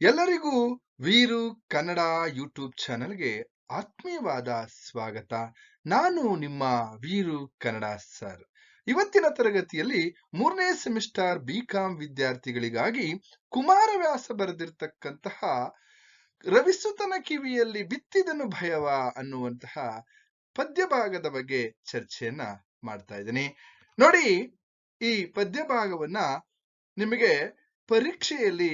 ಎಲ್ಲರಿಗೂ ವೀರು ಕನ್ನಡ ಯೂಟ್ಯೂಬ್ ಚಾನೆಲ್ಗೆ ಆತ್ಮೀಯವಾದ ಸ್ವಾಗತ. ನಾನು ನಿಮ್ಮ ವೀರು ಕನ್ನಡ ಸರ್. ಇವತ್ತಿನ ತರಗತಿಯಲ್ಲಿ ಮೂರನೇ ಸೆಮಿಸ್ಟರ್ ಬಿ ಕಾಂ ವಿದ್ಯಾರ್ಥಿಗಳಿಗಾಗಿ ಕುಮಾರವ್ಯಾಸ ಬರೆದಿರ್ತಕ್ಕಂತಹ ರವಿಸುತನ ಕಿವಿಯಲ್ಲಿ ಬಿತ್ತಿದನು ಭಯವ ಅನ್ನುವಂತಹ ಪದ್ಯಭಾಗದ ಬಗ್ಗೆ ಚರ್ಚೆಯನ್ನ ಮಾಡ್ತಾ ಇದ್ದೀನಿ. ನೋಡಿ, ಈ ಪದ್ಯಭಾಗವನ್ನ ನಿಮಗೆ ಪರೀಕ್ಷೆಯಲ್ಲಿ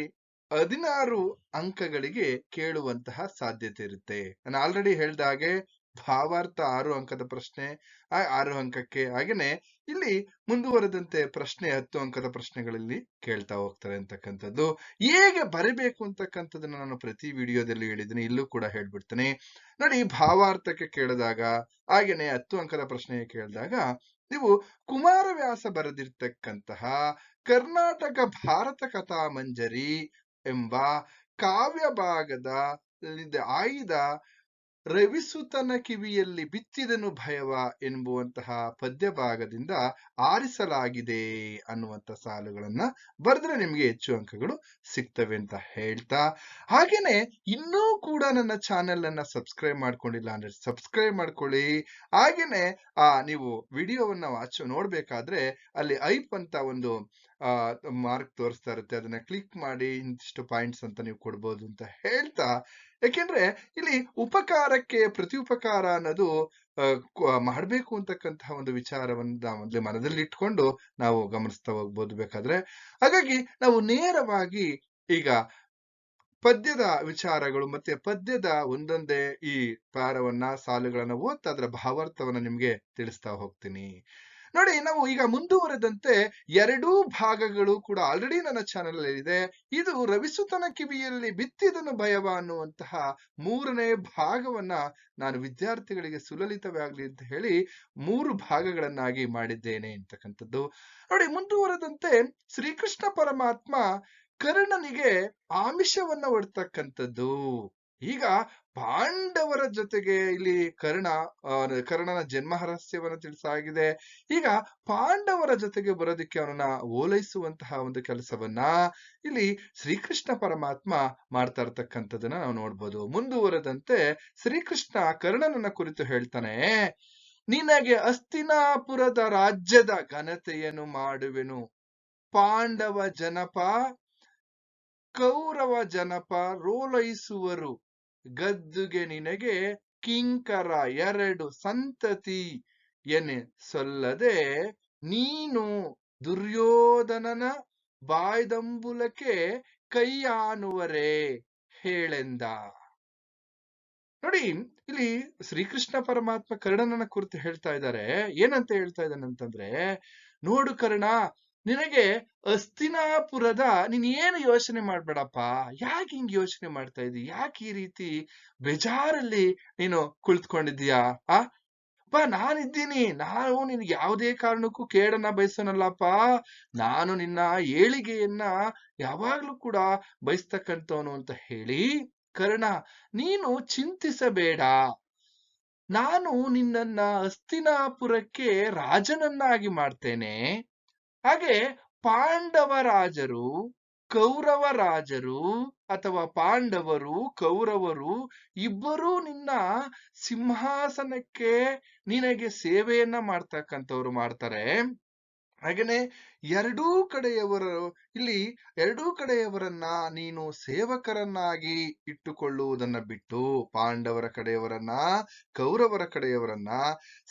ಹದಿನಾರು ಅಂಕಗಳಿಗೆ ಕೇಳುವಂತಹ ಸಾಧ್ಯತೆ ಇರುತ್ತೆ. ನಾನು ಆಲ್ರೆಡಿ ಹೇಳಿದ ಹಾಗೆ ಭಾವಾರ್ಥ ಆರು ಅಂಕದ ಪ್ರಶ್ನೆ, ಆ ಆರು ಅಂಕಕ್ಕೆ ಹಾಗೇನೆ ಇಲ್ಲಿ ಮುಂದುವರೆದಂತೆ ಪ್ರಶ್ನೆ ಹತ್ತು ಅಂಕದ ಪ್ರಶ್ನೆಗಳಲ್ಲಿ ಕೇಳ್ತಾ ಹೋಗ್ತಾರೆ ಅಂತಕ್ಕಂಥದ್ದು. ಹೇಗೆ ಬರಬೇಕು ಅಂತಕ್ಕಂಥದ್ದನ್ನ ನಾನು ಪ್ರತಿ ವಿಡಿಯೋದಲ್ಲಿ ಹೇಳಿದ್ದೀನಿ, ಇಲ್ಲೂ ಕೂಡ ಹೇಳ್ಬಿಡ್ತೇನೆ. ನೋಡಿ, ಭಾವಾರ್ಥಕ್ಕೆ ಕೇಳಿದಾಗ, ಹಾಗೇನೆ ಹತ್ತು ಅಂಕದ ಪ್ರಶ್ನೆ ಕೇಳಿದಾಗ, ನೀವು ಕುಮಾರವ್ಯಾಸ ಬರೆದಿರ್ತಕ್ಕಂತಹ ಕರ್ನಾಟಕ ಭಾರತ ಕಥಾ ಮಂಜರಿ ಎಂಬ ಕಾವ್ಯ ಭಾಗದ ಆಯ್ದ ತನ್ನ ಕಿವಿಯಲ್ಲಿ ಬಿತ್ತಿದನು ಭಯವ ಎಂಬುವಂತಹ ಪದ್ಯ ಭಾಗದಿಂದ ಆರಿಸಲಾಗಿದೆ ಅನ್ನುವಂತ ಸಾಲುಗಳನ್ನ ಬರೆದ್ರೆ ನಿಮ್ಗೆ ಹೆಚ್ಚು ಅಂಕಗಳು ಸಿಗ್ತವೆ ಅಂತ ಹೇಳ್ತಾ. ಹಾಗೇನೆ ಇನ್ನೂ ಕೂಡ ನನ್ನ ಚಾನೆಲ್ ಅನ್ನ ಸಬ್ಸ್ಕ್ರೈಬ್ ಮಾಡ್ಕೊಂಡಿಲ್ಲ ಅಂದ್ರೆ ಸಬ್ಸ್ಕ್ರೈಬ್ ಮಾಡ್ಕೊಳ್ಳಿ. ಹಾಗೇನೆ, ಆ, ನೀವು ವಿಡಿಯೋವನ್ನ ವಾಚ್ ನೋಡ್ಬೇಕಾದ್ರೆ ಅಲ್ಲಿ ಐಪ್ ಅಂತ ಒಂದು, ಆ ಮಾರ್ಕ್ ತೋರಿಸ್ತಾ ಇರುತ್ತೆ. ಅದನ್ನ ಕ್ಲಿಕ್ ಮಾಡಿ ಇಂತಿಷ್ಟು ಪಾಯಿಂಟ್ಸ್ ಅಂತ ನೀವು ಕೊಡ್ಬೋದು ಅಂತ ಹೇಳ್ತಾ. ಯಾಕೆಂದ್ರೆ ಇಲ್ಲಿ ಉಪಕಾರಕ್ಕೆ ಪ್ರತಿ ಉಪಕಾರ ಅನ್ನೋದು ಮಾಡಬೇಕು ಅಂತಕ್ಕಂತಹ ಒಂದು ವಿಚಾರವನ್ನ ಮೊದಲೇ ಮನದಲ್ಲಿ ಇಟ್ಕೊಂಡು ನಾವು ಗಮನಿಸ್ತಾ ಹೋಗ್ಬೋದು ಬೇಕಾದ್ರೆ. ಹಾಗಾಗಿ ನಾವು ನೇರವಾಗಿ ಈಗ ಪದ್ಯದ ವಿಚಾರಗಳು ಮತ್ತೆ ಪದ್ಯದ ಒಂದೊಂದೇ ಈ ಪಾರವನ್ನ, ಸಾಲುಗಳನ್ನ ಓದ್ತಾ ಅದರ ಭಾವಾರ್ಥವನ್ನ ನಿಮ್ಗೆ ತಿಳಿಸ್ತಾ ಹೋಗ್ತೀನಿ. ನೋಡಿ, ನಾವು ಈಗ ಮುಂದುವರೆದಂತೆ ಎರಡೂ ಭಾಗಗಳು ಕೂಡ ಆಲ್ರೆಡಿ ನನ್ನ ಚಾನೆಲ್ ಇದೆ. ಇದು ರವಿಸುತನ ಕಿವಿಯಲ್ಲಿ ಬಿತ್ತಿದನು ಭಯವ ಅನ್ನುವಂತಹ ಮೂರನೇ ಭಾಗವನ್ನ ನಾನು ವಿದ್ಯಾರ್ಥಿಗಳಿಗೆ ಸುಲಲಿತವಾಗ್ಲಿ ಅಂತ ಹೇಳಿ ಮೂರು ಭಾಗಗಳನ್ನಾಗಿ ಮಾಡಿದ್ದೇನೆ ಅಂತಕ್ಕಂಥದ್ದು. ನೋಡಿ, ಮುಂದುವರೆದಂತೆ ಶ್ರೀಕೃಷ್ಣ ಪರಮಾತ್ಮ ಕರ್ಣನಿಗೆ ಆಮಿಷವನ್ನ ಒಡ್ತಕ್ಕಂಥದ್ದು ಈಗ ಪಾಂಡವರ ಜೊತೆಗೆ ಇಲ್ಲಿ ಕರ್ಣ ಕರ್ಣನ ಜನ್ಮ ರಹಸ್ಯವನ್ನು ತಿಳಿಸಾಗಿದೆ ಈಗ ಪಾಂಡವರ ಜೊತೆಗೆ ಬರೋದಕ್ಕೆ ಅವನನ್ನ ಓಲೈಸುವಂತಹ ಒಂದು ಕೆಲಸವನ್ನ ಇಲ್ಲಿ ಶ್ರೀಕೃಷ್ಣ ಪರಮಾತ್ಮ ಮಾಡ್ತಾ ಇರ್ತಕ್ಕಂಥದನ್ನ ನಾವು ನೋಡ್ಬೋದು. ಮುಂದುವರೆದಂತೆ ಶ್ರೀಕೃಷ್ಣ ಕರ್ಣನನ್ನ ಕುರಿತು ಹೇಳ್ತಾನೆ, ನಿನಗೆ ಅಸ್ತಿನಾಪುರದ ರಾಜ್ಯದ ಘನತೆಯನ್ನು ಮಾಡುವೆನು. ಪಾಂಡವ ಜನಪ, ಕೌರವ ಜನಪ ರೋಲೈಸುವರು. ಗದ್ದುಗೆ ನಿನಗೆ ಕಿಂಕರ ಎರಡು ಸಂತತಿ ಎನೆ ಸೊಲ್ಲದೆ ನೀನು ದುರ್ಯೋಧನನ ಬಾಯ್ದಂಬುಲಕ್ಕೆ ಕೈಯಾನುವರೆ ಹೇಳೆಂದ. ನೋಡಿ, ಇಲ್ಲಿ ಶ್ರೀಕೃಷ್ಣ ಪರಮಾತ್ಮ ಕರ್ಣನನ ಕುರಿತು ಹೇಳ್ತಾ ಇದ್ದಾರೆ. ಏನಂತ ಹೇಳ್ತಾ ಇದ್ದಾನೆ ಅಂತಂದ್ರೆ, ನೋಡು ಕರ್ಣ ನಿನಗೆ ಅಸ್ತಿನಾಪುರದ ನೀನ್ ಏನು ಯೋಚನೆ ಮಾಡ್ಬೇಡಪ್ಪ? ಯಾಕೆ ಹಿಂಗ್ ಯೋಚನೆ ಮಾಡ್ತಾ ಇದ್ದಿ? ಯಾಕೆ ಈ ರೀತಿ ಬೇಜಾರಲ್ಲಿ ನೀನು ಕುಳಿತ್ಕೊಂಡಿದ್ದೀಯಾ? ಆ? ಅಪ್ಪ ನಾನಿದ್ದೀನಿ. ನಾನು ನಿನ್ಗೆ ಯಾವುದೇ ಕಾರಣಕ್ಕೂ ಕೇಡನ್ನ ಬಯಸೋನಲ್ಲಪ್ಪ. ನಾನು ನಿನ್ನ ಏಳಿಗೆಯನ್ನ ಯಾವಾಗ್ಲೂ ಕೂಡ ಬಯಸ್ತಕ್ಕಂಥವನು ಅಂತ ಹೇಳಿ, ಕರ್ಣ, ನೀನು ಚಿಂತಿಸಬೇಡ. ನಾನು ನಿನ್ನನ್ನ ಅಸ್ತಿನಾಪುರಕ್ಕೆ ರಾಜನನ್ನಾಗಿ ಮಾಡ್ತೇನೆ. ಹಾಗೆ ಪಾಂಡವರಾಜರು, ಕೌರವರಾಜರು ಕೌರವ ರಾಜರು ಅಥವಾ ಪಾಂಡವರು, ಕೌರವರು ಇಬ್ಬರೂ ನಿನ್ನ ಸಿಂಹಾಸನಕ್ಕೆ ನಿನಗೆ ಸೇವೆಯನ್ನ ಮಾಡ್ತಕ್ಕಂಥವ್ರು ಮಾಡ್ತಾರೆ. ಹಾಗೇನೆ ಎರಡೂ ಕಡೆಯವರು, ಇಲ್ಲಿ ಎರಡೂ ಕಡೆಯವರನ್ನ ನೀನು ಸೇವಕರನ್ನಾಗಿ ಇಟ್ಟುಕೊಳ್ಳುವುದನ್ನ ಬಿಟ್ಟು ಪಾಂಡವರ ಕಡೆಯವರನ್ನ, ಕೌರವರ ಕಡೆಯವರನ್ನ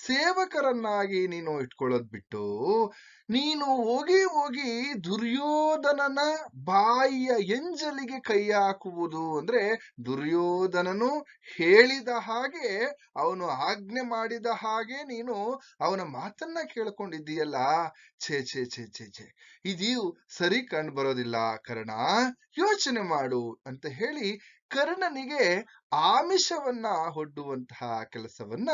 ಸೇವಕರನ್ನಾಗಿ ನೀನು ಇಟ್ಕೊಳ್ಳೋದ್ ಬಿಟ್ಟು ನೀನು ಹೋಗಿ ಹೋಗಿ ದುರ್ಯೋಧನನ ಬಾಯಿಯ ಎಂಜಲಿಗೆ ಕೈ ಹಾಕುವುದು ಅಂದ್ರೆ ದುರ್ಯೋಧನನು ಹೇಳಿದ ಹಾಗೆ, ಅವನು ಆಜ್ಞೆ ಮಾಡಿದ ಹಾಗೆ ನೀನು ಅವನ ಮಾತನ್ನ ಕೇಳ್ಕೊಂಡಿದ್ದೀಯಲ್ಲ. ಛೇ ಛೇ ಛೇ ಛೇ ಛೇ. ಇದು ಸರಿ ಕಂಡು ಬರೋದಿಲ್ಲ ಕರ್ಣ, ಯೋಚನೆ ಮಾಡು ಅಂತ ಹೇಳಿ ಕರ್ಣನಿಗೆ ಆಮಿಷವನ್ನ ಹೊಡ್ಡುವಂತಹ ಕೆಲಸವನ್ನ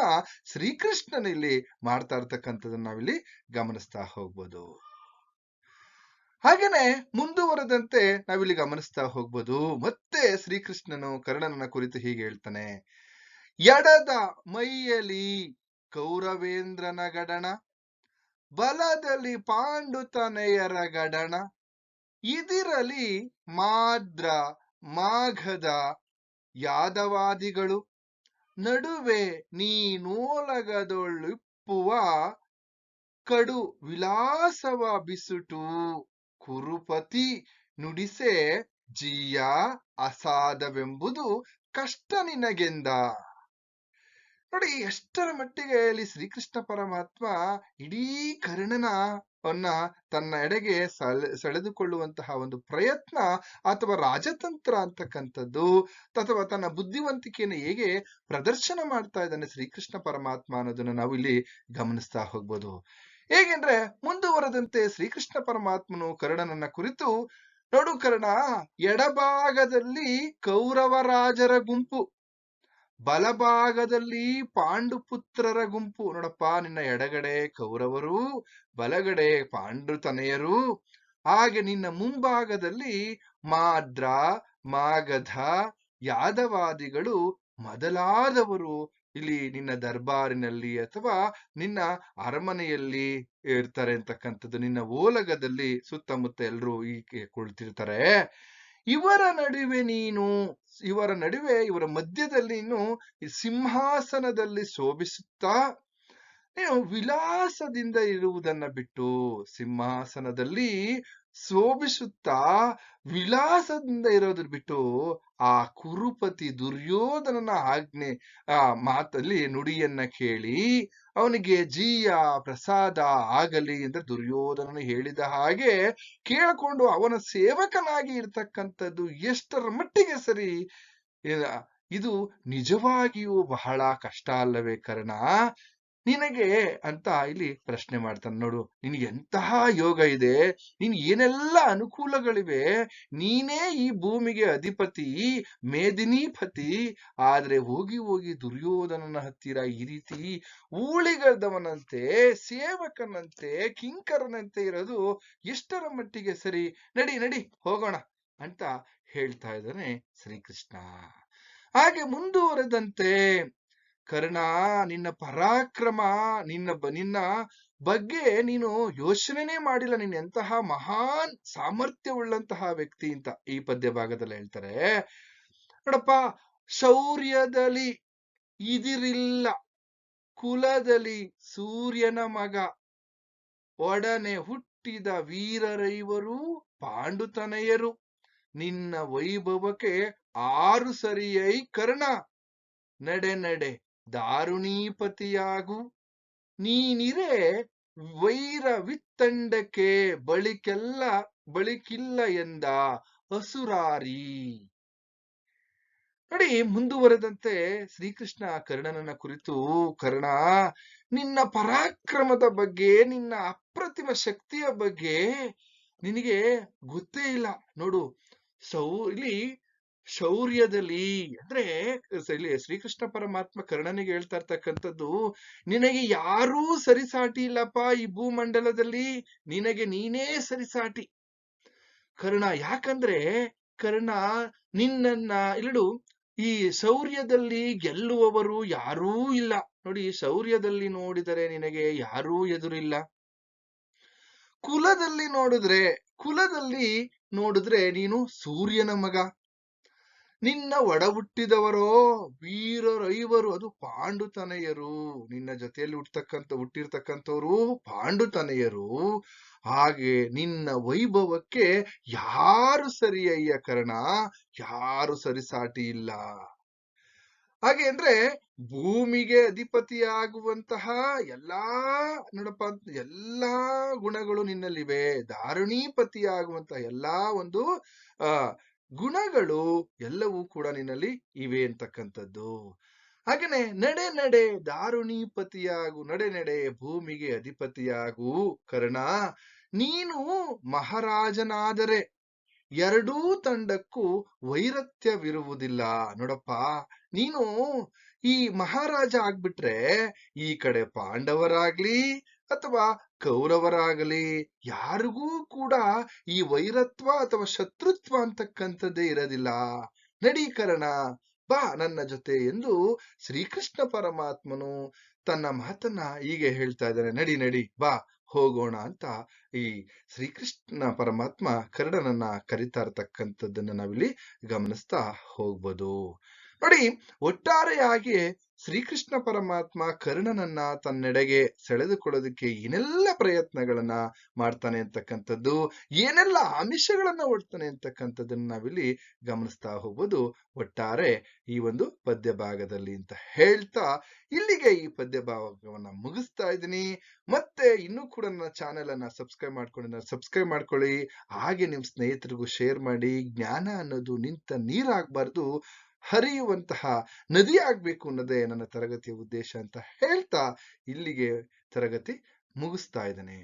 ಶ್ರೀಕೃಷ್ಣನಲ್ಲಿ ಮಾಡ್ತಾ ಇರ್ತಕ್ಕಂಥದನ್ನ ನಾವಿಲ್ಲಿ ಗಮನಿಸ್ತಾ ಹೋಗ್ಬೋದು. ಹಾಗೇನೆ ಮುಂದುವರೆದಂತೆ ನಾವಿಲ್ಲಿ ಗಮನಿಸ್ತಾ ಹೋಗ್ಬೋದು. ಮತ್ತೆ ಶ್ರೀಕೃಷ್ಣನು ಕರ್ಣನ ಕುರಿತು ಹೀಗೆ ಹೇಳ್ತಾನೆ. ಎಡದ ಮೈಯಲಿ ಕೌರವೇಂದ್ರನ ಗಡಣ, ಬಲದಲ್ಲಿ ಪಾಂಡುತನೆಯರ ಗಡಣ, ಇದಿರಲಿ ಮಾದ್ರ ಮಾಘದ ಯಾದವಾದಿಗಳು, ನಡುವೆ ನೀನೋಲಗದೊಳ್ಳಿಪ್ಪುವ ಕಡು ವಿಲಾಸವ ಬಿಸುಟು, ಕುರುಪತಿ ನುಡಿಸೆ ಜೀಯ ಅಸಾಧವೆಂಬುದು ಕಷ್ಟ ನಿನಗೆಂದ? ನೋಡಿ, ಎಷ್ಟರ ಮಟ್ಟಿಗೆ ಇಲ್ಲಿ ಶ್ರೀಕೃಷ್ಣ ಪರಮಾತ್ಮ ಇಡೀ ಕರ್ಣನ ಅನ್ನ ತನ್ನ ಎಡೆಗೆ ಸೆಳೆ, ಸೆಳೆದುಕೊಳ್ಳುವಂತಹ ಒಂದು ಪ್ರಯತ್ನ ಅಥವಾ ರಾಜತಂತ್ರ ಅಂತಕ್ಕಂಥದ್ದು, ಅಥವಾ ತನ್ನ ಬುದ್ಧಿವಂತಿಕೆಯನ್ನು ಹೇಗೆ ಪ್ರದರ್ಶನ ಮಾಡ್ತಾ ಇದ್ದಾನೆ ಶ್ರೀಕೃಷ್ಣ ಪರಮಾತ್ಮ ಅನ್ನೋದನ್ನ ನಾವು ಇಲ್ಲಿ ಗಮನಿಸ್ತಾ ಹೋಗ್ಬೋದು. ಹೇಗೆಂದ್ರೆ ಮುಂದುವರೆದಂತೆ ಶ್ರೀಕೃಷ್ಣ ಪರಮಾತ್ಮನು ಕರ್ಣನನ್ನ ಕುರಿತು, ನೋಡು ಕರ್ಣ, ಎಡಭಾಗದಲ್ಲಿ ಕೌರವ ರಾಜರ ಗುಂಪು. ಬಲಭಾಗದಲ್ಲಿ ಪಾಂಡುಪುತ್ರರ ಗುಂಪು. ನೋಡಪ್ಪ, ನಿನ್ನ ಎಡಗಡೆ ಕೌರವರು, ಬಲಗಡೆ ಪಾಂಡುತನೆಯರು ಹಾಗೆ ನಿನ್ನ ಮುಂಭಾಗದಲ್ಲಿ ಮಾದ್ರ, ಮಾಗಧ, ಯಾದವಾದಿಗಳು ಮೊದಲಾದವರು. ಇಲ್ಲಿ ನಿನ್ನ ದರ್ಬಾರಿನಲ್ಲಿ ಅಥವಾ ನಿನ್ನ ಅರಮನೆಯಲ್ಲಿ ಇರ್ತಾರೆ ಅಂತಕ್ಕಂಥದ್ದು. ನಿನ್ನ ಓಲಗದಲ್ಲಿ ಸುತ್ತಮುತ್ತ ಎಲ್ಲರೂ ಈ ಕುಳಿತಿರ್ತಾರೆ. ಇವರ ನಡುವೆ ನೀನು, ಇವರ ನಡುವೆ, ಇವರ ಮಧ್ಯದಲ್ಲಿ ನೀನು ಸಿಂಹಾಸನದಲ್ಲಿ ಶೋಭಿಸುತ್ತಾ, ನೀನು ವಿಲಾಸದಿಂದ ಇರುವುದನ್ನ ಬಿಟ್ಟು ಸಿಂಹಾಸನದಲ್ಲಿ ಶೋಭಿಸುತ್ತಾ ವಿಲಾಸದಿಂದ ಇರೋದ್ರ ಬಿಟ್ಟು ಆ ಕುರುಪತಿ ದುರ್ಯೋಧನನ ಆಜ್ಞೆ, ಆ ಮಾತಲ್ಲಿ ನುಡಿಯನ್ನ ಕೇಳಿ ಅವನಿಗೆ ಜೀಯ ಪ್ರಸಾದ ಆಗಲಿ ಅಂತ ದುರ್ಯೋಧನನು ಹೇಳಿದ ಹಾಗೆ ಕೇಳಿಕೊಂಡು ಅವನ ಸೇವಕನಾಗಿ ಇರ್ತಕ್ಕಂಥದ್ದು ಎಷ್ಟರ ಮಟ್ಟಿಗೆ ಸರಿ? ಇದು ನಿಜವಾಗಿಯೂ ಬಹಳ ಕಷ್ಟ ಅಲ್ಲವೇ ಕರ್ಣ? ನಿನಗೆ ಅಂತ ಇಲ್ಲಿ ಪ್ರಶ್ನೆ ಮಾಡ್ತಾನೆ, ನೋಡು, ನಿನಗೆ ಎಂತಹ ಯೋಗ ಇದೆ? ನಿನ್ ಏನೆಲ್ಲ ಅನುಕೂಲಗಳಿವೆ? ನೀನೇ ಈ ಭೂಮಿಗೆ ಅಧಿಪತಿ, ಮೇದಿನೀಪತಿ, ಆದ್ರೆ ಹೋಗಿ ಹೋಗಿ ದುರ್ಯೋಧನನ ಹತ್ತಿರ ಈ ರೀತಿ ಊಳಿಗದವನಂತೆ, ಸೇವಕನಂತೆ, ಕಿಂಕರನಂತೆ ಇರೋದು ಎಷ್ಟರ ಮಟ್ಟಿಗೆ ಸರಿ? ನಡಿ ನಡಿ, ಹೋಗೋಣ ಅಂತ ಹೇಳ್ತಾ ಇದ್ದಾನೆ ಶ್ರೀಕೃಷ್ಣ. ಹಾಗೆ ಮುಂದುವರೆದಂತೆ ಕರ್ಣ, ನಿನ್ನ ಪರಾಕ್ರಮ, ನಿನ್ನ ನಿನ್ನ ಬಗ್ಗೆ ನೀನು ಯೋಚನೆನೇ ಮಾಡಿಲ್ಲ. ನೀನು ಎಂತಹ ಮಹಾನ್ ಸಾಮರ್ಥ್ಯವುಳ್ಳಂತಹ ವ್ಯಕ್ತಿ ಅಂತ ಈ ಪದ್ಯ ಭಾಗದಲ್ಲಿ ಹೇಳ್ತಾರೆ. ನೋಡಪ್ಪ, ಶೌರ್ಯದಲ್ಲಿ ಇದಿರಿಲ್ಲ. ಕುಲದಲ್ಲಿ ಸೂರ್ಯನ ಮಗ. ಒಡನೆ ಹುಟ್ಟಿದ ವೀರರೈವರು ಪಾಂಡುತನೆಯರು. ನಿನ್ನ ವೈಭವಕ್ಕೆ ಆರು ಸರಿಯೈ ಕರ್ಣ. ನಡೆ ನಡೆ. ದಾರುಣೀಪತಿಯಾಗು. ನೀನಿರೆ ವೈರ ವಿತ್ತಂಡಕ್ಕೆ ಬಳಿಕೆಲ್ಲ ಬಳಿಕಿಲ್ಲ ಎಂದ ಅಸುರಾರಿ. ನೋಡಿ, ಮುಂದುವರೆದಂತೆ ಶ್ರೀಕೃಷ್ಣ ಕರ್ಣನನ್ನ ಕುರಿತು, ಕರ್ಣ, ನಿನ್ನ ಪರಾಕ್ರಮದ ಬಗ್ಗೆ, ನಿನ್ನ ಅಪ್ರತಿಮ ಶಕ್ತಿಯ ಬಗ್ಗೆ ನಿನಗೆ ಗೊತ್ತೇ ಇಲ್ಲ. ನೋಡು, ಸೌ, ಇಲ್ಲಿ ಶೌರ್ಯದಲ್ಲಿ ಅಂದ್ರೆ ಶ್ರೀಕೃಷ್ಣ ಪರಮಾತ್ಮ ಕರ್ಣನಿಗೆ ಹೇಳ್ತಾ ಇರ್ತಕ್ಕಂಥದ್ದು, ನಿನಗೆ ಯಾರೂ ಸರಿಸಾಟಿ ಇಲ್ಲಪ್ಪ ಈ ಭೂಮಂಡಲದಲ್ಲಿ, ನಿನಗೆ ನೀನೇ ಸರಿಸಾಟಿ. ಕರ್ಣ ಯಾಕಂದ್ರೆ ಕರ್ಣ ನಿನ್ನನ್ನ ಇಲ್ಲಡು ಈ ಶೌರ್ಯದಲ್ಲಿ ಗೆಲ್ಲುವವರು ಯಾರೂ ಇಲ್ಲ. ನೋಡಿ, ಶೌರ್ಯದಲ್ಲಿ ನೋಡಿದರೆ ನಿನಗೆ ಯಾರೂ ಎದುರಿಲ್ಲ. ಕುಲದಲ್ಲಿ ನೋಡಿದ್ರೆ ಕುಲದಲ್ಲಿ ನೋಡಿದ್ರೆ ನೀನು ಸೂರ್ಯನ ಮಗ. ನಿನ್ನ ಒಡಹುಟ್ಟಿದವರೋ ವೀರರೈವರು ಅದು ಪಾಂಡುತನೆಯರು. ನಿನ್ನ ಜೊತೆಯಲ್ಲಿ ಹುಟ್ಟತಕ್ಕಂಥ, ಹುಟ್ಟಿರ್ತಕ್ಕಂಥವರು ಪಾಂಡುತನೆಯರು. ಹಾಗೆ ನಿನ್ನ ವೈಭವಕ್ಕೆ ಯಾರು ಸರಿಯಯ್ಯ ಕರ್ಣ? ಯಾರು ಸರಿಸಾಟಿ ಇಲ್ಲ? ಹಾಗೆ ಅಂದ್ರೆ ಭೂಮಿಗೆ ಅಧಿಪತಿಯಾಗುವಂತಹ ಎಲ್ಲಾ ನೋಡಪ್ಪ, ಎಲ್ಲಾ ಗುಣಗಳು ನಿನ್ನಲ್ಲಿವೆ. ಧಾರಣೀಪತಿಯಾಗುವಂತಹ ಎಲ್ಲಾ ಒಂದು, ಆ ಗುಣಗಳು ಎಲ್ಲವೂ ಕೂಡ ನಿನ್ನಲ್ಲಿ ಇವೆ ಅಂತಕ್ಕಂಥದ್ದು. ಹಾಗೇನೆ ನಡೆ ನಡೆ ದಾರುಣೀಪತಿಯಾಗು, ನಡೆ ನಡೆ ಭೂಮಿಗೆ ಅಧಿಪತಿಯಾಗು ಕರ್ಣ, ನೀನು ಮಹಾರಾಜನಾದರೆ ಎರಡೂ ತಂಡಕ್ಕೂ ವೈರತ್ಯವಿರುವುದಿಲ್ಲ. ನೋಡಪ್ಪ, ನೀನು ಈ ಮಹಾರಾಜ ಆಗ್ಬಿಟ್ರೆ ಈ ಕಡೆ ಪಾಂಡವರಾಗ್ಲಿ ಅಥವಾ ಕೌರವರಾಗಲಿ ಯಾರಿಗೂ ಕೂಡ ಈ ವೈರತ್ವ ಅಥವಾ ಶತ್ರುತ್ವ ಅಂತಕ್ಕಂಥದ್ದೇ ಇರೋದಿಲ್ಲ. ನಡೀಕರಣ ಬಾ ನನ್ನ ಜೊತೆ ಎಂದು ಶ್ರೀಕೃಷ್ಣ ಪರಮಾತ್ಮನು ತನ್ನ ಮಾತನ್ನ ಹೀಗೆ ಹೇಳ್ತಾ ಇದ್ದಾನೆ. ನಡಿ ನಡಿ, ಬಾ, ಹೋಗೋಣ ಅಂತ ಈ ಶ್ರೀಕೃಷ್ಣ ಪರಮಾತ್ಮ ಕರಡನನ್ನ ಕರಿತಾ ಇರ್ತಕ್ಕಂಥದ್ದನ್ನ ನಾವಿಲ್ಲಿ ಗಮನಿಸ್ತಾ ಹೋಗ್ಬೋದು. ನೋಡಿ, ಒಟ್ಟಾರೆಯಾಗಿ ಶ್ರೀಕೃಷ್ಣ ಪರಮಾತ್ಮ ಕರ್ಣನನ್ನ ತನ್ನೆಡೆಗೆ ಸೆಳೆದುಕೊಳ್ಳೋದಕ್ಕೆ ಏನೆಲ್ಲ ಪ್ರಯತ್ನಗಳನ್ನ ಮಾಡ್ತಾನೆ ಅಂತಕ್ಕಂಥದ್ದು, ಏನೆಲ್ಲ ಆಮಿಷಗಳನ್ನ ಒಡ್ತಾನೆ ಅಂತಕ್ಕಂಥದ್ದನ್ನ ನಾವಿಲ್ಲಿ ಗಮನಿಸ್ತಾ ಹೋಗ್ಬೋದು. ಒಟ್ಟಾರೆ ಈ ಒಂದು ಪದ್ಯ ಭಾಗದಲ್ಲಿ ಅಂತ ಹೇಳ್ತಾ ಇಲ್ಲಿಗೆ ಈ ಪದ್ಯ ಭಾಗವನ್ನ ಮುಗಿಸ್ತಾ ಇದ್ದೀನಿ. ಮತ್ತೆ ಇನ್ನೂ ಕೂಡ ನನ್ನ ಚಾನೆಲ್ ಅನ್ನ ಸಬ್ಸ್ಕ್ರೈಬ್ ಮಾಡ್ಕೊಂಡು ಸಬ್ಸ್ಕ್ರೈಬ್ ಮಾಡ್ಕೊಳ್ಳಿ. ಹಾಗೆ ನಿಮ್ ಸ್ನೇಹಿತರಿಗೂ ಶೇರ್ ಮಾಡಿ, ಜ್ಞಾನ ಅನ್ನೋದು ನಿಂತ ನೀರಾಗಬಾರ್ದು. ಹರಿಯುವಂತಹ ನದಿ ಆಗ್ಬೇಕು ಅನ್ನೋದೇ ನನ್ನ ತರಗತಿಯ ಉದ್ದೇಶ ಅಂತ ಹೇಳ್ತಾ ಇಲ್ಲಿಗೆ ತರಗತಿ ಮುಗಿಸ್ತಾ ಇದ್ದೇನೆ.